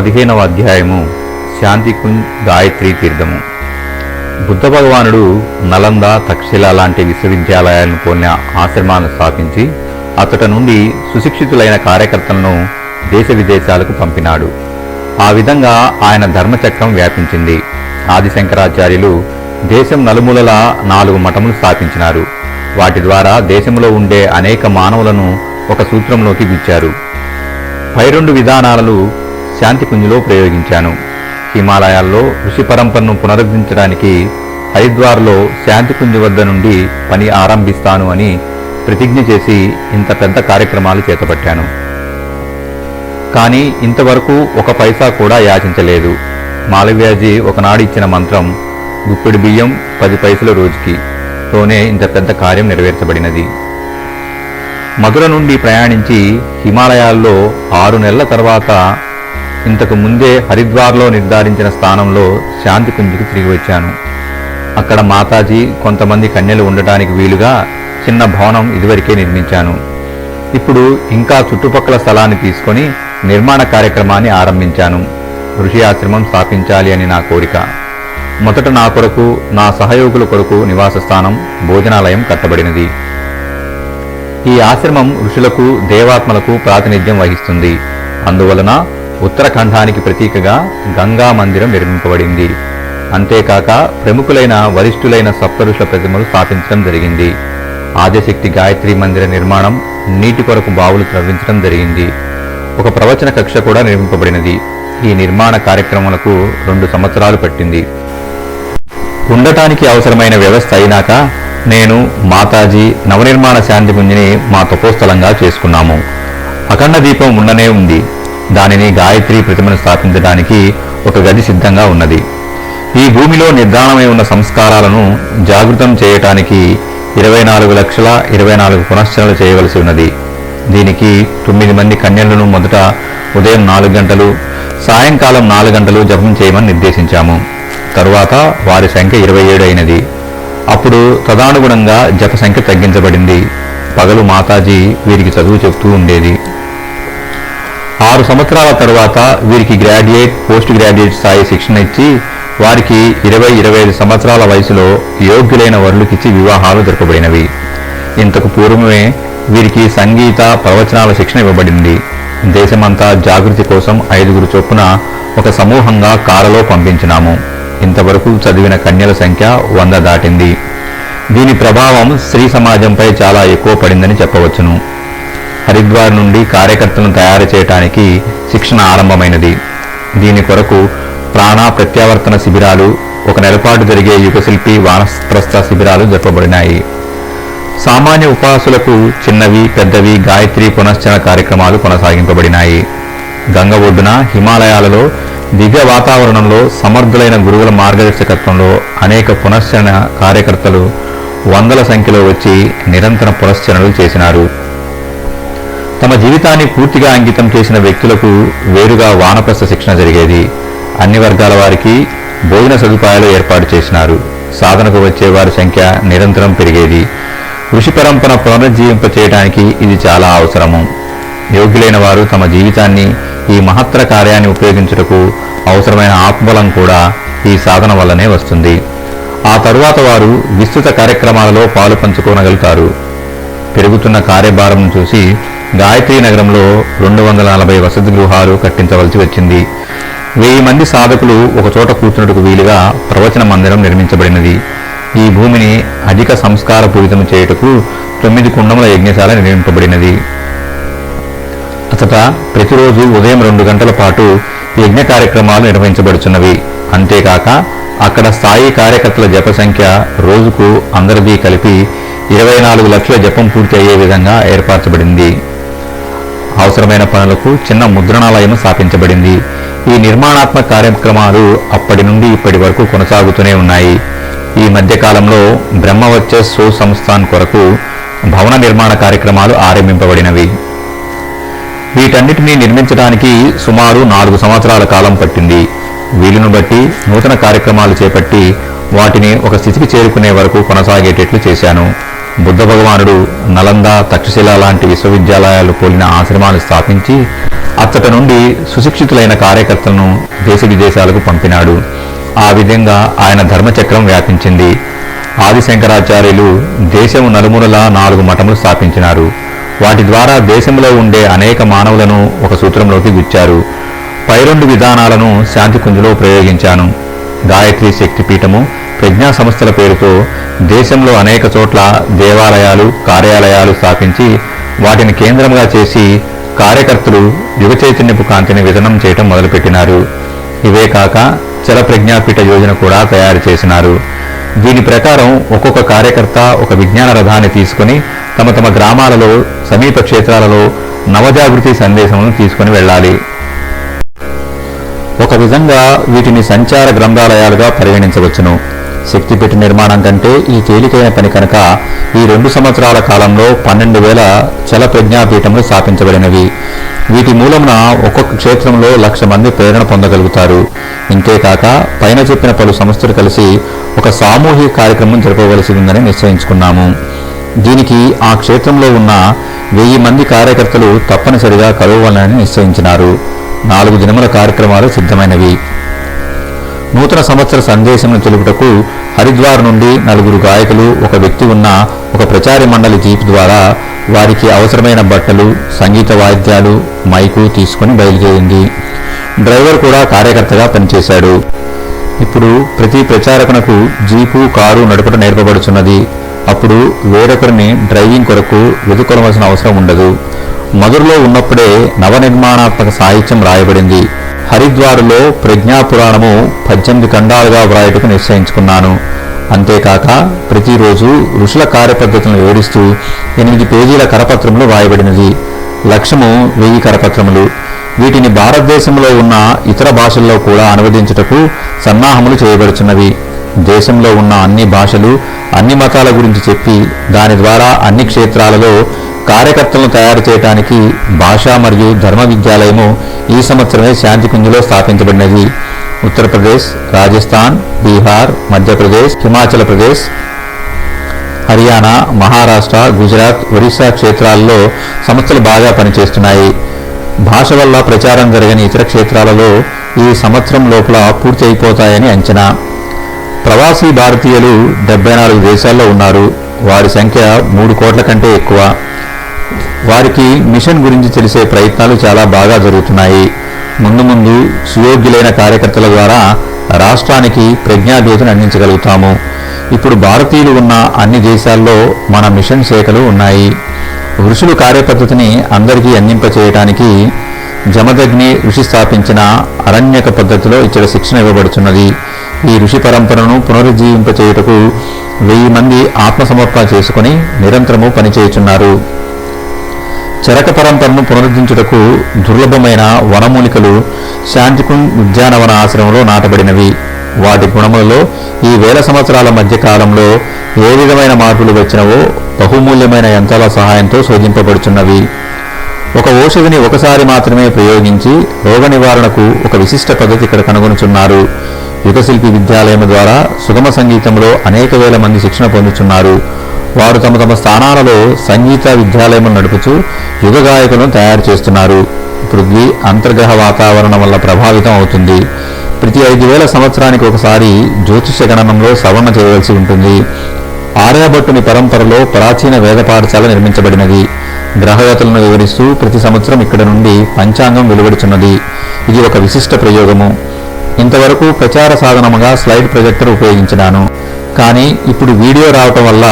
పదిహేనవ అధ్యాయము. శాంతికుంజ్ గాయత్రి తీర్థము. బుద్ధ భగవానుడు నలంద తక్షశిల లాంటి విశ్వవిద్యాలయాలను పోలిన ఆశ్రమాలను స్థాపించి అతట నుండి సుశిక్షితులైన కార్యకర్తలను దేశ విదేశాలకు పంపినాడు. ఆ విధంగా ఆయన ధర్మచక్రం వ్యాపించింది. ఆదిశంకరాచార్యులు దేశం నలుమూలలా నాలుగు మఠములు స్థాపించినారు. వాటి ద్వారా దేశంలో ఉండే అనేక మానవులను ఒక సూత్రంలోకి గుచ్చారు పై రెండు విధానాలను శాంతికుంజులో ప్రయోగించాను. హిమాలయాల్లో ఋషి పరంపరను పునరుద్ధరించడానికి హరిద్వార్లో శాంతికుంజు వద్ద నుండి పని ఆరంభిస్తాను అని ప్రతిజ్ఞ చేసి ఇంత పెద్ద కార్యక్రమాలు చేతపట్టాను. కానీ ఇంతవరకు ఒక పైసా కూడా యాచించలేదు. మాలవ్యాజీ ఒకనాడు ఇచ్చిన మంత్రం గుప్పిడి బియ్యం పది పైసల రోజుకి తోనే ఇంత పెద్ద కార్యం నెరవేర్చబడినది. మధుర నుండి ప్రయాణించి హిమాలయాల్లో ఆరు నెలల తర్వాత ఇంతకు ముందే హరిద్వార్లో నిర్ధారించిన స్థానంలో శాంతికుంజికి తిరిగి వచ్చాను. అక్కడ మాతాజీ కొంతమంది కన్యలు ఉండటానికి వీలుగా చిన్న భవనం ఇదివరకే నిర్మించాను. ఇప్పుడు ఇంకా చుట్టుపక్కల స్థలాన్ని తీసుకొని నిర్మాణ కార్యక్రమాన్ని ఆరంభించాను. ఋషి ఆశ్రమం స్థాపించాలి అని నా కోరిక. మొదట నా కొరకు నా సహయోగుల కొరకు నివాస స్థానం భోజనాలయం కట్టబడినది. ఈ ఆశ్రమం ఋషులకు దేవాత్మలకు ప్రాతినిధ్యం వహిస్తుంది. అందువలన ఉత్తరాఖండానికి ప్రతీకగా గంగా మందిరం నిర్మింపబడింది. అంతేకాక ప్రముఖులైన వరిష్ఠులైన సప్తరుష ప్రతిమలు స్థాపించడం జరిగింది. ఆదిశక్తి గాయత్రి మందిర నిర్మాణం నీటి కొరకు బావులు త్రవ్వించడం జరిగింది. ఒక ప్రవచన కక్ష కూడా నిర్మింపబడినది. ఈ నిర్మాణ కార్యక్రమాలకు రెండు సంవత్సరాలు పట్టింది. ఉండటానికి అవసరమైన వ్యవస్థ అయినాక నేను మాతాజీ నవనిర్మాణ శాంతి పుంజిని మా తపోస్థలంగా చేసుకున్నాము. అఖండ దీపం ఉండనే ఉంది. దానిని గాయత్రి ప్రతిమను స్థాపించడానికి ఒక గది సిద్ధంగా ఉన్నది. ఈ భూమిలో నిర్ధారణమై ఉన్న సంస్కారాలను జాగృతం చేయటానికి ఇరవై నాలుగు లక్షల ఇరవై నాలుగు పునశ్చరణలు చేయవలసి ఉన్నది. దీనికి తొమ్మిది మంది కన్యలను మొదట ఉదయం నాలుగు గంటలు సాయంకాలం నాలుగు గంటలు జపం చేయమని నిర్దేశించాము. తరువాత వారి సంఖ్య ఇరవై ఏడు అయినది. అప్పుడు తదానుగుణంగా జప సంఖ్య తగ్గించబడింది. పగలు మాతాజీ వీరికి చదువు చెబుతూ ఉండేది. ఆరు సంవత్సరాల తరువాత వీరికి గ్రాడ్యుయేట్ పోస్ట్ గ్రాడ్యుయేట్ స్థాయి శిక్షణ ఇచ్చి వారికి ఇరవై ఇరవై ఐదు సంవత్సరాల వయసులో యోగ్యులైన వరులకిచ్చి వివాహాలు జరపబడినవి ఇంతకు పూర్వమే వీరికి సంగీత ప్రవచనాల శిక్షణ ఇవ్వబడింది. దేశమంతా జాగృతి కోసం ఐదుగురు చొప్పున ఒక సమూహంగా కారులో పంపించినాము. ఇంతవరకు చదివిన కన్యల సంఖ్య వంద దాటింది. దీని ప్రభావం స్త్రీ సమాజంపై చాలా ఎక్కువ పడిందని చెప్పవచ్చును. హరిద్వార్ నుండి కార్యకర్తలను తయారు చేయడానికి శిక్షణ ఆరంభమైనది. దీని కొరకు ప్రాణ ప్రత్యావర్తన శిబిరాలు ఒక నెలపాటు జరిగే యుగశిల్పి వానప్రస్థ శిబిరాలు జరపబడినాయి. సామాన్య ఉపాసులకు చిన్నవి పెద్దవి గాయత్రి పునశ్చరణ కార్యక్రమాలు కొనసాగింపబడినాయి. గంగ ఒడ్డున హిమాలయాలలో దివ్య వాతావరణంలో సమర్థులైన గురువుల మార్గదర్శకత్వంలో అనేక పునశ్చరణ కార్యకర్తలు వందల సంఖ్యలో వచ్చి నిరంతర పునశ్చరణలు చేసినారు. తమ జీవితాన్ని పూర్తిగా అంకితం చేసిన వ్యక్తులకు వేరుగా వానప్రస్థ శిక్షణ జరిగేది. అన్ని వర్గాల వారికి భోజన సదుపాయాలు ఏర్పాటు చేసినారు. సాధనకు వచ్చే వారి సంఖ్య నిరంతరం పెరిగేది. ఋషి పరంపర పునరుజ్జీవింప చేయడానికి ఇది చాలా అవసరము. యోగ్యులైన వారు తమ జీవితాన్ని ఈ మహత్తర కార్యాన్ని ఉపయోగించుటకు అవసరమైన ఆత్మబలం కూడా ఈ సాధన వల్లనే వస్తుంది. ఆ తరువాత వారు విస్తృత కార్యక్రమాలలో పాలు పంచుకోనగలుగుతారు. పెరుగుతున్న కార్యభారం చూసి గాయత్రి నగరంలో రెండు వందల నలభై వసతి గృహాలు కట్టించవలసి వచ్చింది. వెయ్యి మంది సాధకులు ఒకచోట కూర్చున్నట్టుకు వీలుగా ప్రవచన మందిరం నిర్మించబడినది. ఈ భూమిని అధిక సంస్కార పూరితం చేయుటకు తొమ్మిది కుండముల యజ్ఞశాల నిర్మింపబడినది. అతట ప్రతిరోజు ఉదయం రెండు గంటల పాటు యజ్ఞ కార్యక్రమాలు నిర్వహించబడుచున్నవి. అంతేకాక అక్కడ స్థాయి కార్యకర్తల జప సంఖ్య రోజుకు అందరిది కలిపి ఇరవై నాలుగు లక్షల జపం పూర్తి అయ్యే విధంగా ఏర్పరచబడింది. అవసరమైన పనులకు చిన్న ముద్రణాలయం స్థాపించబడింది. ఈ నిర్మాణాత్మక కార్యక్రమాలు అప్పటి నుండి ఇప్పటి వరకు కొనసాగుతూనే ఉన్నాయి. ఈ మధ్యకాలంలో కాలంలో సో సంస్థాన్ కొరకు భవన నిర్మాణ కార్యక్రమాలు ఆరంభింపబడినవి. వీటన్నిటినీ నిర్మించడానికి సుమారు నాలుగు సంవత్సరాల కాలం పట్టింది. వీలును బట్టి నూతన కార్యక్రమాలు చేపట్టి వాటిని ఒక స్థితికి చేరుకునే వరకు కొనసాగేటట్లు చేశాను. బుద్ధ భగవానుడు నలంద తక్షశిల లాంటి విశ్వవిద్యాలయాలు పోలిన ఆశ్రమాలు స్థాపించి అచ్చట నుండి సుశిక్షితులైన కార్యకర్తలను దేశ విదేశాలకు పంపినాడు. ఆ విధంగా ఆయన ధర్మచక్రం వ్యాపించింది. ఆదిశంకరాచార్యులు దేశము నలుమూలలా నాలుగు మఠములు స్థాపించినారు. వాటి ద్వారా దేశంలో ఉండే అనేక మానవులను ఒక సూత్రంలోకి గుచ్చారు. పై రెండు విధానాలను శాంతికుంజలో ప్రయోగించాను. గాయత్రి శక్తిపీఠము ప్రజ్ఞా సంస్థల పేరుతో దేశంలో అనేక చోట్ల దేవాలయాలు కార్యాలయాలు స్థాపించి వాటిని కేంద్రంగా చేసి కార్యకర్తలు యుగ చైతన్యపు కాంతిని విధనం చేయటం మొదలుపెట్టినారు. ఇవే కాక చల ప్రజ్ఞాపీఠ యోజన కూడా తయారు చేసినారు. దీని ప్రకారం ఒక్కొక్క కార్యకర్త ఒక విజ్ఞాన రథాన్ని తీసుకుని తమ తమ గ్రామాలలో సమీప క్షేత్రాలలో నవజాగృతి సందేశములను తీసుకొని వెళ్ళాలి. ఒక విధంగా వీటిని సంచార గ్రంథాలయాలుగా పరిగణించవచ్చును. శక్తిపీఠ నిర్మాణం కంటే ఈ తేలికైన పని కనుక ఈ రెండు సంవత్సరాల కాలంలో పన్నెండు వేల చల ప్రజ్ఞాపీఠములు స్థాపించబడినవి. వీటి మూలమున ఒక్కొక్క క్షేత్రంలో లక్ష మంది ప్రేరణ పొందగలుగుతారు. ఇంతేకాక పైన చెప్పిన పలు సంస్థలు కలిసి ఒక సామూహిక కార్యక్రమం జరపవలసి ఉందని నిశ్చయించుకున్నాము. దీనికి ఆ క్షేత్రంలో ఉన్న వెయ్యి మంది కార్యకర్తలు తప్పనిసరిగా కలవాలని నిశ్చయించినారు. నాలుగు దినముల కార్యక్రమాలు సిద్ధమైనవి. నూతన సంవత్సర సందేశం తెలుపుటకు హరిద్వార్ నుండి నలుగురు గాయకులు ఒక వ్యక్తి ఉన్న ఒక ప్రచార మండలి జీప్ ద్వారా వారికి అవసరమైన బట్టలు సంగీత వాయిద్యాలు మైకు తీసుకుని బయలుదేరింది. డ్రైవర్ కూడా కార్యకర్తగా పనిచేశాడు. ఇప్పుడు ప్రతి ప్రచారకునకు జీపు కారు నడుపట నేర్పబడుచున్నది. అప్పుడు వేరొకరిని డ్రైవింగ్ కొరకు వెతుకొనవలసిన అవసరం ఉండదు. మధురలో ఉన్నప్పుడే నవనిర్మాణాత్మక సాహిత్యం రాయబడింది. హరిద్వారులో ప్రజ్ఞాపురాణము పద్దెనిమిది ఖండాలుగా వ్రాయటకు నిశ్చయించుకున్నాను. అంతేకాక ప్రతిరోజు ఋషుల కార్యపద్ధతులను వివరిస్తూ ఎనిమిది పేజీల కరపత్రములు వ్రాయబడినది. లక్ష్యము వెయ్యి కరపత్రములు. వీటిని భారతదేశంలో ఉన్న ఇతర భాషల్లో కూడా అనువదించుటకు సన్నాహములు చేయబడుచున్నవి. దేశంలో ఉన్న అన్ని భాషలు అన్ని మతాల గురించి చెప్పి దాని ద్వారా అన్ని క్షేత్రాలలో కార్యకర్తలను తయారు చేయడానికి భాషా మరియు ధర్మ విద్యాలయము ఈ సంవత్సరమే శాంతికుంజ్లో స్థాపించబడినది. ఉత్తరప్రదేశ్ రాజస్థాన్ బీహార్ మధ్యప్రదేశ్ హిమాచల్ ప్రదేశ్ హర్యానా మహారాష్ట్ర గుజరాత్ ఒరిస్సా క్షేత్రాల్లో సంస్థలు బాగా పనిచేస్తున్నాయి. భాష వల్ల ప్రచారం జరగని ఇతర క్షేత్రాలలో ఈ సంవత్సరం లోపల పూర్తి అయిపోతాయని అంచనా. ప్రవాసీ భారతీయులు డెబ్బై నాలుగు దేశాల్లో ఉన్నారు. వారి సంఖ్య మూడు కోట్ల కంటే ఎక్కువ. వారికి మిషన్ గురించి తెలిసే ప్రయత్నాలు చాలా బాగా జరుగుతున్నాయి. ముందు ముందు సుయోగ్యులైన కార్యకర్తల ద్వారా రాష్ట్రానికి ప్రజ్ఞాజ్యోతిని అందించగలుగుతాము. ఇప్పుడు భారతీయులు ఉన్న అన్ని దేశాల్లో మన మిషన్ శాఖలు ఉన్నాయి. ఋషులు కార్యపద్ధతిని అందరికీ అందింపచేయటానికి జమదగ్ని ఋషి స్థాపించిన అరణ్యక పద్ధతిలో ఇక్కడ శిక్షణ ఇవ్వబడుతున్నది. ఈ ఋషి పరంపరను పునరుజ్జీవింపచేయుటకు వెయ్యి మంది ఆత్మసమర్పణ చేసుకుని నిరంతరము పనిచేయుచున్నారు. చరక పరంపరను పునరుద్ధరించుటకు దుర్లభమైన వనమూలికలు శాంతికున్ ఉద్యానవన ఆశ్రమంలో నాటబడినవి. వాటి గుణములలో ఈ వేల సంవత్సరాల మధ్య కాలంలో ఏ విధమైన మార్పులు వచ్చినవో బహుమూల్యమైన యంత్రాల సహాయంతో శోధింపబడుచున్నవి. ఒక ఔషధిని ఒకసారి మాత్రమే ప్రయోగించి రోగ నివారణకు ఒక విశిష్ట పద్ధతి ఇక్కడ కనుగొనుచున్నారు. యుగశిల్పి విద్యాలయం ద్వారా సుగమ సంగీతంలో అనేక వేల మంది శిక్షణ పొందుతున్నారు వారు తమ తమ స్థానాలలో సంగీత విద్యాలయం నడుపుచూ యుగ గాయకులను తయారు చేస్తున్నారు. పృథ్వీ అంతర్గ్రహ వాతావరణం వల్ల ప్రభావితం అవుతుంది. ప్రతి ఐదు వేల సంవత్సరానికి ఒకసారి జ్యోతిష గణనంలో సవరణ చేయవలసి ఉంటుంది. ఆర్యభట్టుని పరంపరలో ప్రాచీన వేద పాఠశాల నిర్మించబడినది. గ్రహగతులను వివరిస్తూ ప్రతి సంవత్సరం ఇక్కడ నుండి పంచాంగం వెలువడుచున్నది. ఇది ఒక విశిష్ట ప్రయోగము. ఇంతవరకు ప్రచార సాధనముగా స్లైడ్ ప్రొజెక్టర్ ఉపయోగించినాను. కానీ ఇప్పుడు వీడియో రావటం వల్ల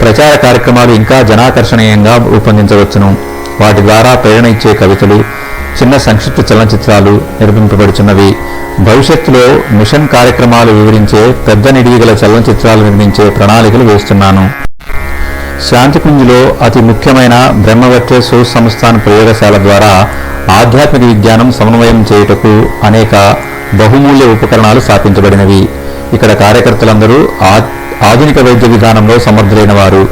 ప్రచార కార్యక్రమాలు ఇంకా జనాకర్షణీయంగా రూపొందించవచ్చును. వాటి ద్వారా ప్రేరణ ఇచ్చే కవితలు చిన్న సంక్షిప్త చలనచిత్రాలు నిర్మింపబడుచున్నవి. భవిష్యత్తులో మిషన్ కార్యక్రమాలు వివరించే పెద్ద నిడివిగల చలనచిత్రాలు నిర్మించే ప్రణాళికలు వేస్తున్నాను. శాంతిపుంజిలో అతి ముఖ్యమైన బ్రహ్మవత్య సుసంస్థాన్ ప్రయోగశాల ద్వారా ఆధ్యాత్మిక విజ్ఞానం సమన్వయం చేయుటకు అనేక బహుమూల్య ఉపకరణాలు స్థాపించబడినవి. ఇక్కడ కార్యకర్తలందరూ ఆ- ఆధునిక వైద్య విధానంలో సమర్థులైన వారు.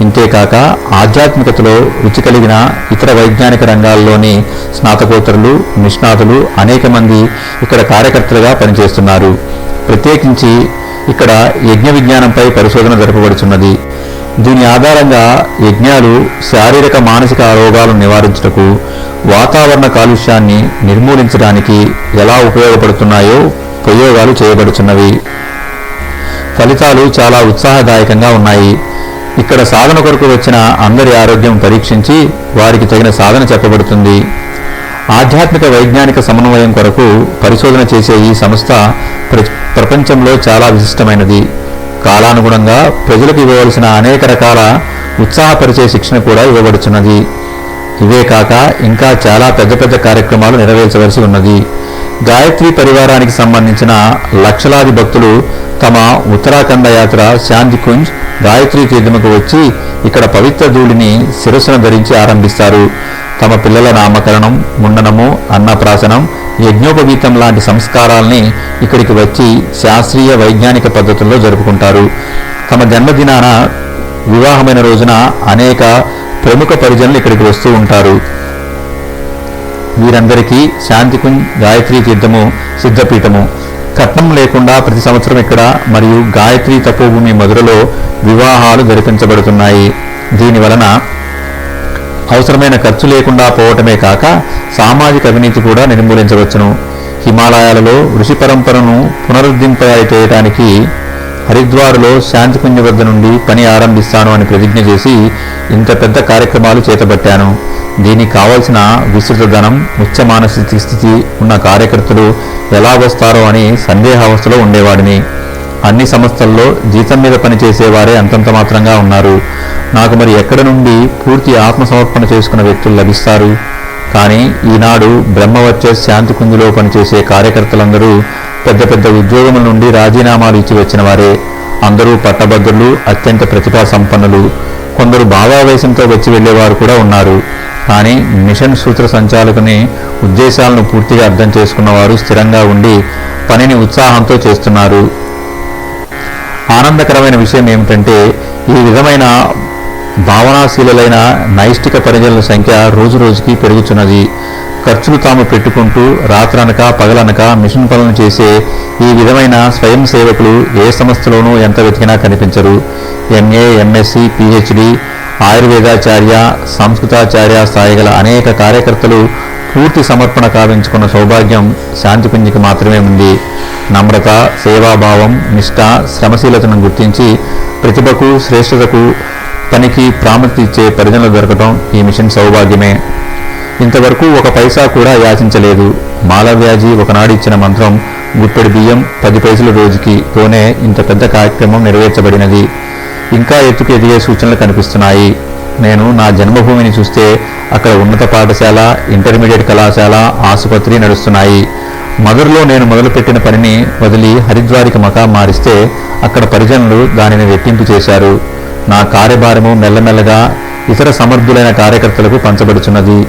ఇంతేకాక ఆధ్యాత్మికతలో రుచి కలిగిన ఇతర వైజ్ఞానిక రంగాల్లోని స్నాతకోత్తరులు నిష్ణాతులు అనేక మంది ఇక్కడ కార్యకర్తలుగా పనిచేస్తున్నారు. ప్రత్యేకించి ఇక్కడ యజ్ఞ విజ్ఞానంపై పరిశోధన జరపబడుచున్నది. దీని ఆధారంగా యజ్ఞాలు శారీరక మానసిక రోగాలను నివారించుటకు వాతావరణ కాలుష్యాన్ని నిర్మూలించడానికి ఎలా ఉపయోగపడుతున్నాయో ప్రయోగాలు చేయబడుచున్నవి. ఫలితాలు చాలా ఉత్సాహదాయకంగా ఉన్నాయి. ఇక్కడ సాధన కొరకు వచ్చిన అందరి ఆరోగ్యం పరీక్షించి వారికి తగిన సాధన చెప్పబడుతుంది. ఆధ్యాత్మిక వైజ్ఞానిక సమన్వయం కొరకు పరిశోధన చేసే ఈ సంస్థ ప్ర ప్రపంచంలో చాలా విశిష్టమైనది. కాలానుగుణంగా ప్రజలకు ఇవ్వవలసిన అనేక రకాల ఉత్సాహపరిచే శిక్షణ కూడా ఇవ్వబడుచున్నది. ఇవే కాక ఇంకా చాలా పెద్ద పెద్ద కార్యక్రమాలు నెరవేర్చవలసి ఉన్నది. గాయత్రి పరివారానికి సంబంధించిన లక్షలాది భక్తులు తమ ఉత్తరాఖండ యాత్ర శాంతికుంజ్ గాయత్రి తీర్థముకు వచ్చి ఇక్కడ పవిత్ర ధూళిని శిరస్సును ధరించి ఆరంభిస్తారు. తమ పిల్లల నామకరణం ముండనము అన్నప్రాసనం యజ్ఞోపవీతం లాంటి సంస్కారాల్ని ఇక్కడికి వచ్చి శాస్త్రీయ వైజ్ఞానిక పద్ధతుల్లో జరుపుకుంటారు. తమ జన్మదినాన వివాహమైన రోజున అనేక ప్రముఖ పరిజనులు ఇక్కడికి వస్తూ ఉంటారు. వీరందరికీ శాంతికుంజ్ గాయత్రి తీర్థము సిద్ధపీఠము. కట్నం లేకుండా ప్రతి సంవత్సరం ఇక్కడ మరియు గాయత్రి తపోభూమి మధురలో వివాహాలు జరిపించబడుతున్నాయి. దీని వలన అవసరమైన ఖర్చు లేకుండా పోవటమే కాక సామాజిక అవినీతి కూడా నిర్మూలించవచ్చును. హిమాలయాలలో ఋషి పరంపరను పునరుద్ధరింపచేయటానికి హరిద్వార్లో శాంతికుంజ వద్ద నుండి పని ఆరంభిస్తాను అని ప్రతిజ్ఞ చేసి ఇంత పెద్ద కార్యక్రమాలు చేతబట్టాను. దీనికి కావలసిన విస్తృత ధనం ఉచ్చ మానసిక స్థితి ఉన్న కార్యకర్తలు ఎలా వస్తారో అని సందేహావస్థలో ఉండేవాడిని. అన్ని సంస్థల్లో జీతం మీద పనిచేసేవారే అంతంత మాత్రంగా ఉన్నారు. నాకు మరి ఎక్కడి నుండి పూర్తి ఆత్మసమర్పణ చేసుకున్న వ్యక్తులు లభిస్తారు? కానీ ఈనాడు బ్రహ్మవచ్చ శాంతికుంజులో పనిచేసే కార్యకర్తలందరూ పెద్ద పెద్ద ఉద్యోగముల నుండి రాజీనామాలు ఇచ్చి వచ్చిన వారే అందరూ పట్టభద్రులు అత్యంత ప్రతిభా సంపన్నులు కొందరు భావావేశంతో వచ్చి వెళ్ళేవారు కూడా ఉన్నారు. కానీ మిషన్ సూత్ర సంచాలకుని ఉద్దేశాలను పూర్తిగా అర్థం చేసుకున్నవారు స్థిరంగా ఉండి పనిని ఉత్సాహంతో చేస్తున్నారు. ఆనందకరమైన విషయం ఏమిటంటే ఈ విధమైన భావనాశీలులైన నైష్టిక పరిజనుల సంఖ్య రోజు రోజుకి పెరుగుతున్నది ఖర్చులు తాము పెట్టుకుంటూ రాత్రనక పగలనక మిషన్ పనులను చేసే ఈ విధమైన స్వయం సేవకులు ఏ సంస్థలోనూ ఎంత వెతికినా కనిపించరు. ఎంఏ ఎంఎస్సి పిహెచ్డి ఆయుర్వేదాచార్య సంస్కృతాచార్య స్థాయి గల అనేక కార్యకర్తలు పూర్తి సమర్పణ కావించుకున్న సౌభాగ్యం శాంతిపుంజికి మాత్రమే ఉంది. నమ్రత సేవాభావం నిష్ఠ శ్రమశీలతను గుర్తించి ప్రతిభకు శ్రేష్టతకు పనికి ప్రాముఖ్యత ఇచ్చే పరిగణలు దొరకటం ఈ మిషన్ సౌభాగ్యమే. ఇంతవరకు ఒక పైసా కూడా యాచించలేదు. మాలవ్యాజీ ఒకనాడు ఇచ్చిన మంత్రం గుప్పెడి బియ్యం పది పైసలు రోజుకి తోనే ఇంత పెద్ద కార్యక్రమం నెరవేర్చబడినది. ఇంకా ఎత్తుకు ఎదిగే సూచనలు కనిపిస్తున్నాయి. నేను నా జన్మభూమిని చూస్తే అక్కడ ఉన్నత పాఠశాల ఇంటర్మీడియట్ కళాశాల ఆసుపత్రి నడుస్తున్నాయి. మధురలో నేను మొదలుపెట్టిన పనిని వదిలి హరిద్వారికి మకా మారిస్తే అక్కడ పరిజనులు దానిని రెట్టింపు చేశారు. నా కార్యభారము మెల్లమెల్లగా ఇతర సమర్థులైన కార్యకర్తలకు పంచబడుచున్నది.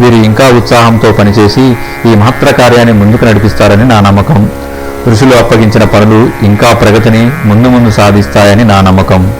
వీరు ఇంకా ఉత్సాహంతో పనిచేసి ఈ మహత్తర కార్యాన్ని ముందుకు నడిపిస్తారని నా నమ్మకం. ఋషులు అప్పగించిన పనులు ఇంకా ప్రగతిని ముందు ముందు సాధిస్తాయని నా నమ్మకం.